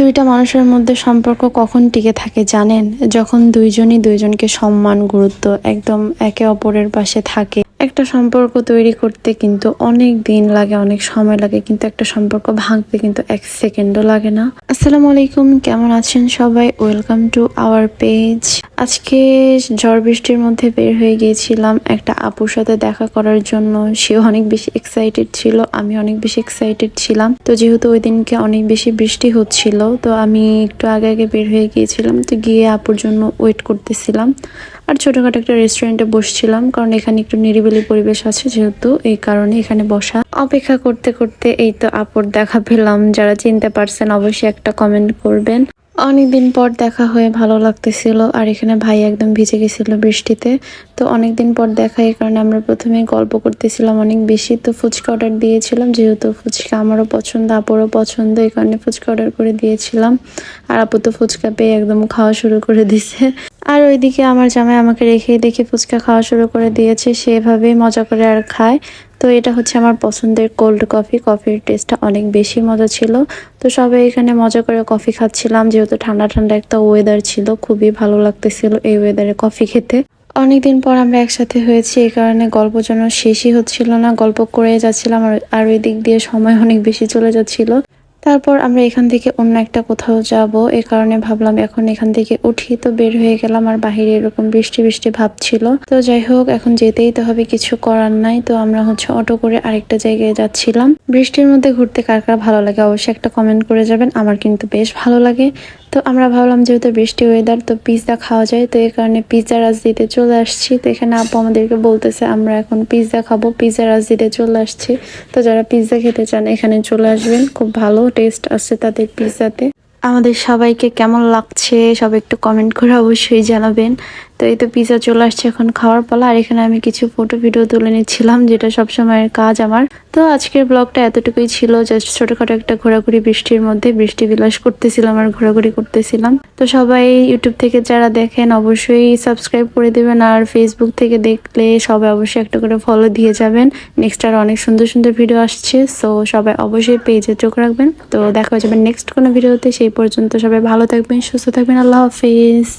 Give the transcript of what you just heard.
দুইটা মানুষের মধ্যে সম্পর্ক কখন টিকে থাকে জানেন? যখন দুইজনই দুইজনকে সম্মান, গুরুত্ব একদম একে অপরের পাশে থাকে। একটা সম্পর্ক তৈরি করতে কিন্তু অনেক দিন লাগে, অনেক সময় লাগে, কিন্তু একটা সম্পর্ক ভাঙতে কিন্তু এক সেকেন্ডও লাগে না। আসসালামু আলাইকুম, কেমন আছেন সবাই? ওয়েলকাম টু আওয়ার পেজ আজকে ঝড় বৃষ্টির মধ্যে বের হয়ে গিয়েছিলাম একটা আপুর সাথে দেখা করার জন্য। সেও অনেক বেশি এক্সাইটেড ছিল, আমি অনেক বেশি এক্সাইটেড ছিলাম। তো যেহেতু ওই দিনকে অনেক বেশি বৃষ্টি হচ্ছিল, তো আমি একটু আগে আগে বের হয়ে গিয়েছিলাম, তো গিয়ে আপুর জন্য ওয়েট করতেছিলাম। আর ছোটখাটো একটা রেস্টুরেন্টে বসছিলাম, কারণ এখানে একটু নিরিবিলি পরিবেশ আছে যেহেতু, এই কারণে এখানে বসা। অপেক্ষা করতে করতে এই তো আপর দেখা পেলাম। যারা চিনতে পারছেন অবশ্যই একটা কমেন্ট করবেন। অনেকদিন পর দেখা হয়ে ভালো লাগতেছিল আর এখানে ভাই একদম ভিজে গেছিল বৃষ্টিতে। তো অনেকদিন পর দেখা এই কারণে আমরা প্রথমে গল্প করতেছিলাম অনেক বেশি। তো ফুচকা অর্ডার দিয়েছিলাম, যেহেতু ফুচকা আমারও পছন্দ, আপুরও পছন্দ, এই কারণে ফুচকা অর্ডার করে দিয়েছিলাম। আর আপু তো ফুচকা পেয়ে একদম খাওয়া শুরু করে দিছে। আর ওইদিকে আমার জামাই আমাকে রেখে দেখে ফুচকা খাওয়া শুরু করে দিয়েছে। সেভাবেই মজা করে আর খায়। তো এটা হচ্ছে আমার পছন্দের কোল্ড কফি কফির টেস্টটা অনেক বেশি মজা ছিল। তো সবাই এখানে মজা করে কফি খাচ্ছিলাম। যেহেতু ঠান্ডা ঠান্ডা একটা ওয়েদার ছিল, খুবই ভালো লাগতেছিল এই ওয়েদারে কফি খেতে। অনেকদিন পর আমরা একসাথে হয়েছি, এই কারণে গল্প যেন শেষই হচ্ছিল না। গল্প করে যাচ্ছিলাম আর আর ওই দিক দিয়ে সময় অনেক বেশি চলে যাচ্ছিল। তারপর আমরা এখান থেকে অন্য একটা কোথাও যাব। এ কারণে ভাবলাম এখন এখান থেকে উঠি। তো বের হয়ে গেলাম আর বাহিরে এরকম বৃষ্টি বৃষ্টি ভাব ছিল। তো যাই হোক, এখন যেতেই তো হবে, কিছু করার নাই। তো আমরা হচ্ছে অটো করে আরেকটা জায়গায় যাচ্ছিলাম। বৃষ্টির মধ্যে ঘুরতে কার কার ভালো লাগে অবশ্যই একটা কমেন্ট করে যাবেন। আমার কিন্তু বেশ ভালো লাগে। তো আমরা ভাবলাম যেহেতু বৃষ্টি ওয়েদার তো পিৎজা খাওয়া যায়। তো এই কারণে পিৎজা রাজদিতে চলে আসছি। তো এখানে আপু আমাদেরকে বলতেছে, আমরা এখন পিৎজা খাব। পিৎজা রাজদিতে চলে আসছি। তো যারা পিৎজা খেতে চান, এখানে চলে আসবেন। খুব ভালো। টেস্ট আছে তাদের পিৎজাতে আমাদের সবাইকে কেমন লাগছে সব একটু কমেন্ট করে অবশ্যই জানাবেন। তো এই তো পিৎজা চলে আসছে এখন খাওয়ার পালা। আর এখানে আমি কিছু ফটো ভিডিও তুলে নিচ্ছিলাম, যেটা সবসময়ের কাজ আমার। তো আজকের ব্লগটা এতটুকুই ছিল জাস্ট ছোটখাটো একটা ঘোরাঘুরি বৃষ্টির মধ্যে বৃষ্টি বিলাস করতেছিলাম আর ঘোরাঘুরি করতেছিলাম। তো সবাই ইউটিউব থেকে যারা দেখেন, অবশ্যই সাবস্ক্রাইব করে দেবেন। আর ফেসবুক থেকে দেখলে সবাই অবশ্যই একটা করে ফলো দিয়ে যাবেন। নেক্সট আর অনেক সুন্দর সুন্দর ভিডিও আসছে সো সবাই অবশ্যই পেজে চোখ রাখবেন। তো দেখা যাবে নেক্সট কোনো ভিডিওতে সেই পর্যন্ত সবাই ভালো থাকবেন, সুস্থ থাকবেন। আল্লাহ হাফিজ।